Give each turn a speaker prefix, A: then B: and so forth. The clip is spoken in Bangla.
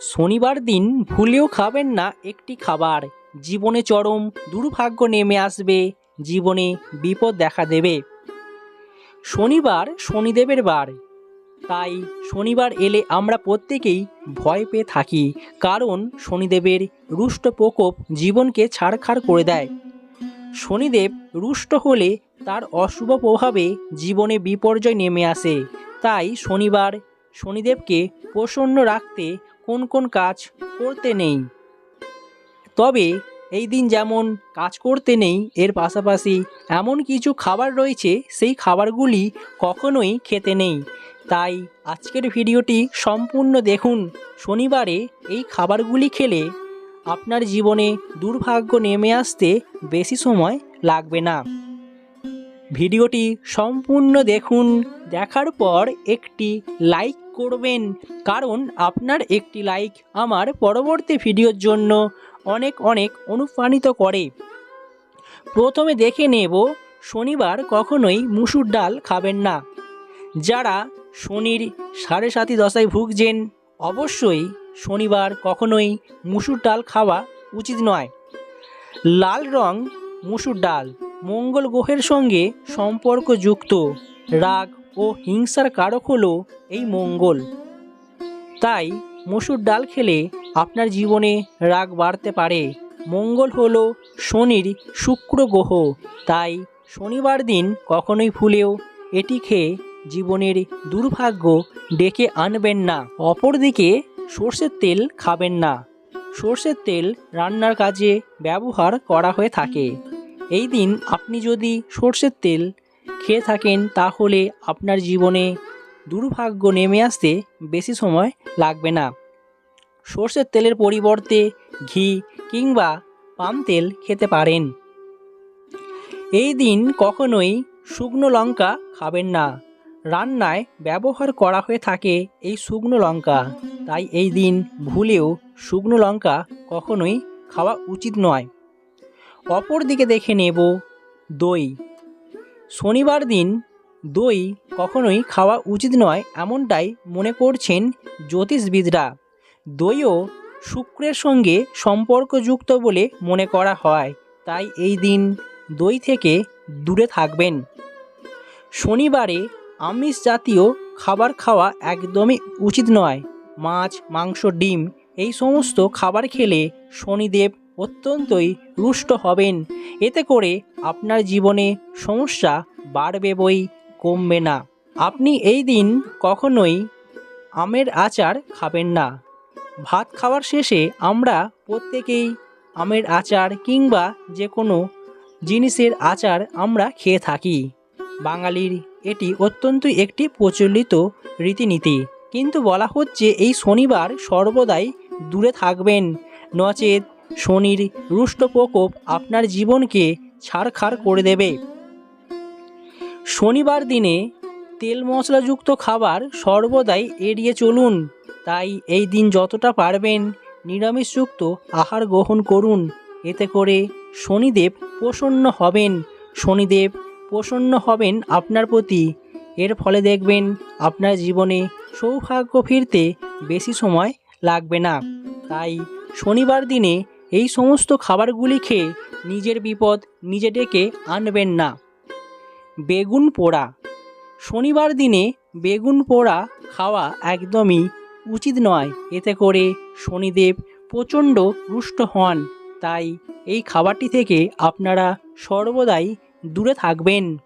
A: শনিবার দিন ভুলেও খাবেন না একটি খাবার। জীবনে চরম দুর্ভাগ্য নেমে আসবে, জীবনে বিপদ দেখা দেবে। শনিবার শনিদেবের বার। তাই শনিবার এলে আমরা প্রত্যেকেই ভয় পেয়ে থাকি, কারণ শনিদেবের রুষ্ট প্রকোপ জীবনকে ছাড়খাড় করে দেয়। শনিদেব রুষ্ট হলে তার অশুভ প্রভাবে জীবনে বিপর্যয় নেমে আসে। তাই শনিবার শনিদেবকে প্রসন্ন রাখতে কোন কোন কাজ করতে নেই। তবে এই দিন যেমন কাজ করতে নেই, এর পাশাপাশি এমন কিছু খাবার রয়েছে, সেই খাবারগুলি কখনোই খেতে নেই। তাই আজকের ভিডিওটি সম্পূর্ণ দেখুন। শনিবারে এই খাবারগুলি খেলে আপনার জীবনে দুর্ভাগ্য নেমে আসতে বেশি সময় লাগবে না। ভিডিওটি সম্পূর্ণ দেখুন, দেখার পর একটি লাইক করবেন, কারণ আপনার একটি লাইক আমার পরবর্তী ভিডিওর জন্য অনেক অনেক অনুপ্রাণিত করে। প্রথমে দেখে নেব শনিবার কখনোই মুসুর ডাল খাবেন না। যারা শনির সাড়ে সাতি দশায় ভুগছেন, অবশ্যই শনিবার কখনোই মুসুর ডাল খাওয়া উচিত নয়। লাল রং মুসুর ডাল, মঙ্গল গ্রহের সঙ্গে সম্পর্কযুক্ত, রাগ ও হিংসার কারক হলো এই মঙ্গল। তাই মসুর ডাল খেলে আপনার জীবনে রাগ বাড়তে পারে। মঙ্গল হলো শনির শুক্র গ্রহ। তাই শনিবার দিন কখনোই ভুলেও এটি খেয়ে জীবনের দুর্ভাগ্য ডেকে আনবেন না। অপরদিকে সর্ষের তেল খাবেন না। সর্ষের তেল রান্নার কাজে ব্যবহার করা হয়ে থাকে। এই দিন আপনি যদি সর্ষের তেল খেয়ে থাকেন তাহলে আপনার জীবনে দুর্ভাগ্য নেমে আসতে বেশি সময় লাগবে না। সর্ষের তেলের পরিবর্তে ঘি কিংবা পাম তেল খেতে পারেন। এই দিন কখনোই শুকনো লঙ্কা খাবেন না। রান্নায় ব্যবহার করা হয়ে থাকে এই শুকনো লঙ্কা। তাই এই দিন ভুলেও শুকনো লঙ্কা কখনোই খাওয়া উচিত নয়। অপর দিকে দেখে নেব দই। শনিবার দিন দই কখনোই খাওয়া উচিত নয় এমনটাই মনে করছেন জ্যোতিষবিদরা। দইও শুক্রের সঙ্গে সম্পর্কযুক্ত বলে মনে করা হয়, তাই এই দিন দই থেকে দূরে থাকবেন। শনিবারে আমিষ জাতীয় খাবার খাওয়া একদমই উচিত নয়, মাছ, মাংস, ডিম এই সমস্ত খাবার খেলে শনিদেব অত্যন্তই রুষ্ট হবেন। এতে করে আপনার জীবনে সমস্যা বাড়বে বই কমবে না। আপনি এই দিন কখনোই আমের আচার খাবেন না। ভাত খাওয়ার শেষে আমরা প্রত্যেকেই আমের আচার কিংবা যে কোনো জিনিসের আচার আমরা খেয়ে থাকি। বাঙালির এটি অত্যন্তই একটি প্রচলিত রীতিনীতি। কিন্তু বলা হচ্ছে এই শনিবার সর্বদাই দূরে থাকবেন, নচেত শনির রুষ্ট প্রকোপ আপনার জীবনকে ছাড়খাড় করে দেবে। শনিবার দিনে তেল মশলাযুক্ত খাবার সর্বদাই এড়িয়ে চলুন। তাই এই দিন যতটা পারবেন নিরামিষযুক্ত আহার গ্রহণ করুন। এতে করে শনিদেব প্রসন্ন হবেন। শনিদেব প্রসন্ন হবেন আপনার প্রতি। এর ফলে দেখবেন আপনার জীবনে সৌভাগ্য ফিরতে বেশি সময় লাগবে না। তাই শনিবার দিনে এই সমস্ত খাবারগুলি খেয়ে নিজের বিপদ নিজে ডেকে আনবেন না। বেগুন পোড়া। শনিবার দিনে বেগুন পোড়া খাওয়া একদমই উচিত নয়। এতে করে শনিদেব প্রচণ্ড রুষ্ট হন। তাই এই খাবারটি থেকে আপনারা সর্বদাই দূরে থাকবেন।